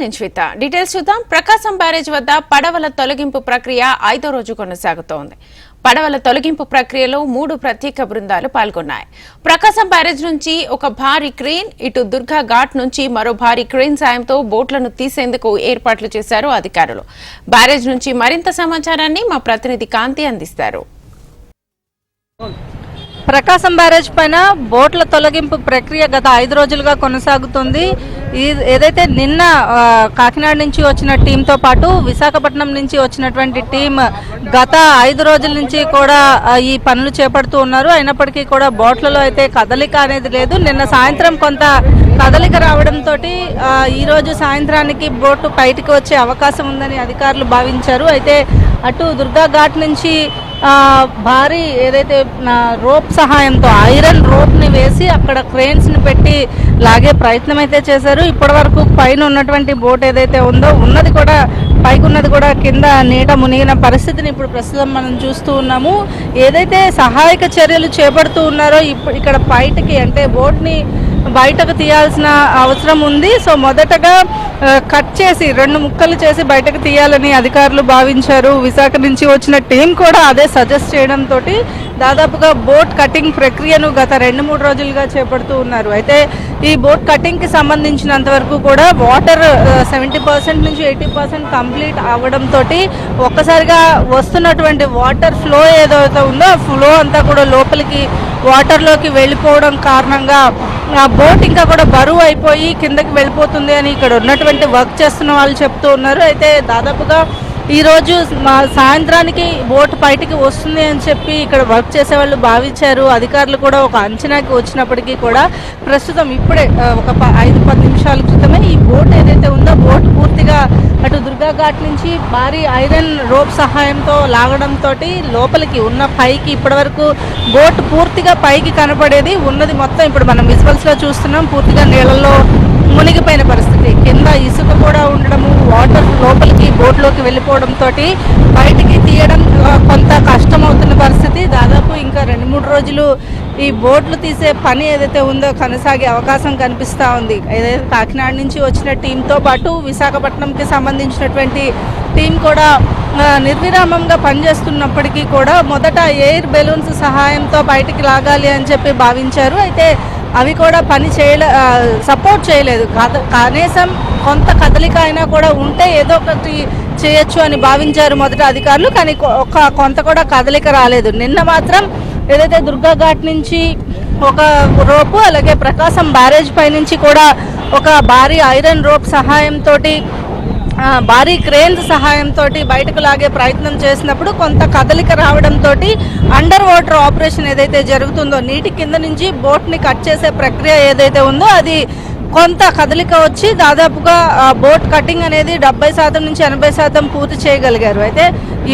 నేను శ్వేత. డీటెయిల్స్ చూద్దాం. ప్రకాశం బ్యారేజ్ వద్ద పడవల తొలగింపు ప్రక్రియ ఐదో రోజు కొనసాగుతోంది. పడవల తొలగింపు ప్రక్రియలో మూడు ప్రత్యేక బృందాలు పాల్గొన్నాయి. ప్రకాశం బ్యారేజ్ నుంచి ఒక భారీ క్రేన్ ఇటు దుర్గా ఘాట్ నుంచి మరో భారీ క్రేన్ సాయంతో బోట్లను తీసేందుకు ఏర్పాట్లు చేశారు అధికారులు. బ్యారేజ్ నుంచి మరింత సమాచారాన్ని మా ప్రతినిధి కాంతి అందిస్తారు. ప్రకాశం బ్యారేజ్ పైన బోట్ల తొలగింపు ప్రక్రియ గత ఐదు రోజులుగా కొనసాగుతుంది. ఏదైతే నిన్న కాకినాడ నుంచి వచ్చిన టీంతో పాటు విశాఖపట్నం నుంచి వచ్చినటువంటి టీం గత ఐదు రోజుల నుంచి కూడా ఈ పనులు చేపడుతూ ఉన్నారు. అయినప్పటికీ కూడా బోట్లలో అయితే కదలిక అనేది లేదు. నిన్న సాయంత్రం కొంత కదలిక రావడంతో ఈరోజు సాయంత్రానికి బోటు బయటకు వచ్చే అవకాశం ఉందని అధికారులు భావించారు. అయితే అటు దుర్గా ఘాట్ నుంచి భారీ ఏదైతే రోప్ సహాయంతో ఐరన్ రోప్ని వేసి అక్కడ క్రేన్స్ని పెట్టి లాగే ప్రయత్నం అయితే చేశారు. ఇప్పటి వరకు పైన ఉన్నటువంటి బోట్ ఏదైతే ఉందో ఉన్నది కూడా పైకున్నది కూడా కింద నీట మునిగిన పరిస్థితిని ఇప్పుడు ప్రస్తుతం మనం చూస్తూ ఉన్నాము. ఏదైతే సహాయక చర్యలు చేపడుతూ ఉన్నారో ఇప్పుడు ఇక్కడ బయటకి అంటే బోట్ని బయటకు తీయాల్సిన అవసరం ఉంది. సో మొదటగా కట్ చేసి రెండు ముక్కలు చేసి బయటకు తీయాలని అధికారులు భావించారు. విశాఖ నుంచి వచ్చిన టీం కూడా అదే సజెస్ట్ చేయడంతో దాదాపుగా బోట్ కటింగ్ ప్రక్రియను గత రెండు మూడు రోజులుగా చేపడుతూ ఉన్నారు. అయితే ఈ బోట్ కటింగ్కి సంబంధించినంత వరకు కూడా వాటర్ సెవెంటీ పర్సెంట్ నుంచి ఎయిటీ పర్సెంట్ కంప్లీట్ అవ్వడంతో ఒక్కసారిగా వస్తున్నటువంటి వాటర్ ఫ్లో ఏదైతే ఉందో ఆ ఫ్లో అంతా కూడా లోపలికి వాటర్లోకి వెళ్ళిపోవడం కారణంగా ఆ బోట్ ఇంకా కూడా బరువు అయిపోయి కిందకి వెళ్ళిపోతుంది అని ఇక్కడ ఉన్నటువంటి వర్క్ చేస్తున్న వాళ్ళు చెప్తూ ఉన్నారు. అయితే దాదాపుగా ఈరోజు మా సాయంత్రానికి బోట్ బయటికి వస్తుంది అని చెప్పి ఇక్కడ వర్క్ చేసే వాళ్ళు భావించారు. అధికారులు కూడా ఒక అంచనాకి వచ్చినప్పటికీ కూడా ప్రస్తుతం ఇప్పుడే ఒక ప- ఐదు పది నిమిషాల క్రితమే ఈ బోట్ ఏదైతే ఉందో బోట్ పూర్తిగా అటు దుర్గా ఘాట్ నుంచి భారీ ఐరన్ రోప్ సహాయంతో లాగడంతో లోపలికి ఉన్న పైకి ఇప్పటివరకు బోట్ పూర్తిగా పైకి కనపడేది ఉన్నది మొత్తం ఇప్పుడు మనం విజువల్స్లో చూస్తున్నాం. పూర్తిగా నీళ్ళల్లో మునిగిపోయిన పరిస్థితి. కింద ఇసుక కూడా ఉండడము వాటర్ లోపలికి బోట్లోకి వెళ్ళిపోవడంతో బయటికి తీయడం కొంత కష్టం అవుతున్న పరిస్థితి. దాదాపు ఇంకా రెండు మూడు రోజులు ఈ బోట్లు తీసే పని ఏదైతే ఉందో కొనసాగే అవకాశం కనిపిస్తూ ఉంది. ఏదైతే కాకినాడ నుంచి వచ్చిన టీంతో పాటు విశాఖపట్నంకి సంబంధించినటువంటి టీం కూడా నిర్విరామంగా పనిచేస్తున్నప్పటికీ కూడా మొదట ఎయిర్ బెలూన్స్ సహాయంతో బయటికి లాగాలి అని చెప్పి భావించారు. అయితే అవి కూడా పని చేయలే సపోర్ట్ చేయలేదు. కనీసం కొంత కదలిక అయినా కూడా ఉంటే ఏదో ఒకటి చేయొచ్చు అని భావించారు మొదట అధికారులు కానీ ఒక కొంత కూడా కదలిక రాలేదు. నిన్న మాత్రం ఏదైతే దుర్గా ఘాట్ నుంచి ఒక రోపు అలాగే ప్రకాశం బ్యారేజ్ పై నుంచి కూడా ఒక భారీ ఐరన్ రోప్ సహాయంతో భారీ క్రేన్స్ సహాయంతో బయటకు లాగే ప్రయత్నం చేసినప్పుడు కొంత కదలిక రావడంతో అండర్ వాటర్ ఆపరేషన్ ఏదైతే జరుగుతుందో నీటి కింద నుంచి బోట్ని కట్ చేసే ప్రక్రియ ఏదైతే ఉందో అది కొంత కదలిక వచ్చి దాదాపుగా బోట్ కటింగ్ అనేది డెబ్బై శాతం నుంచి ఎనభై శాతం పూర్తి చేయగలిగారు. అయితే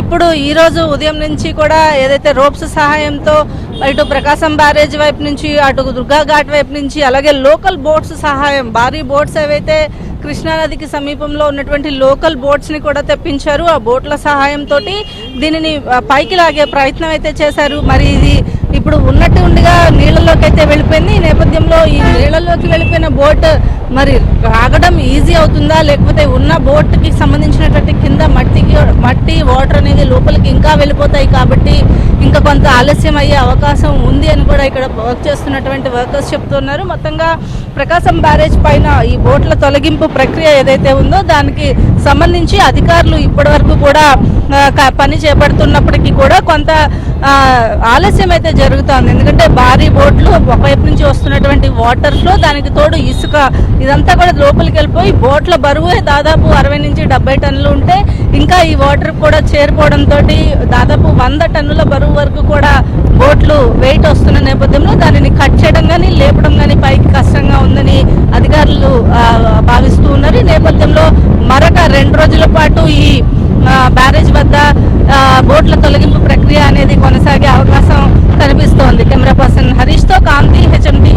ఇప్పుడు ఈ రోజు ఉదయం నుంచి కూడా ఏదైతే రోప్స్ సహాయంతో ఇటు ప్రకాశం బ్యారేజ్ వైపు నుంచి అటు దుర్గా ఘాట్ వైపు నుంచి అలాగే లోకల్ బోట్స్ సహాయం భారీ బోట్స్ ఏవైతే కృష్ణానదికి సమీపంలో ఉన్నటువంటి లోకల్ బోట్స్ని కూడా తెప్పించారు. ఆ బోట్ల సహాయంతో దీనిని పైకి లాగే ప్రయత్నం అయితే చేశారు. మరి ఇది ఇప్పుడు ఉన్నట్టు ఉండిగా నీళ్ళలోకి అయితే వెళ్ళిపోయింది. ఈ నేపథ్యంలో ఈ నీళ్ళలోకి వెళ్ళిపోయిన బోట్ మరి రాగడం ఈజీ అవుతుందా? లేకపోతే ఉన్న బోట్కి సంబంధించినటువంటి కింద మట్టికి మట్టి వాటర్ అనేది లోపలికి ఇంకా వెళ్ళిపోతాయి కాబట్టి ఇంకా కొంత ఆలస్యం అయ్యే అవకాశం ఉంది అని కూడా ఇక్కడ వర్క్ చేస్తున్నటువంటి వర్కర్స్ చెప్తున్నారు. మొత్తంగా ప్రకాశం బ్యారేజ్ పైన ఈ బోట్ల తొలగింపు ప్రక్రియ ఏదైతే ఉందో దానికి సంబంధించి అధికారులు ఇప్పటి వరకు కూడా పని చేపడుతున్నప్పటికీ కూడా కొంత ఆలస్యం అయితే జరుగుతుంది. ఎందుకంటే భారీ బోట్లు ఒకవైపు నుంచి వస్తున్నటువంటి వాటర్ ఫ్లో దానికి తోడు ఇసుక ఇదంతా కూడా లోపలికి వెళ్ళిపోయి బోట్ల బరువే దాదాపు అరవై నుంచి డెబ్బై టన్నులు ఉంటే ఇంకా ఈ వాటర్ కూడా చేరిపోవడంతో దాదాపు వంద టన్నుల బరువు వరకు కూడా బోట్లు వెయిట్ వస్తున్న నేపథ్యంలో దానిని కట్ చేయడం కానీ లేపడం కానీ పైకి కష్టంగా ఉందని అధికారులు భావిస్తూ ఉన్నారు. ఈ నేపథ్యంలో మరొక రెండు రోజుల పాటు ఈ బ్యారేజ్ వద్ద బోట్ల తొలగింపు ప్రక్రియ అనేది కొనసాగే అవకాశం కనిపిస్తోంది కెమెరా పర్సన్ హరీష్తో కాంతి హెచ్ఎండి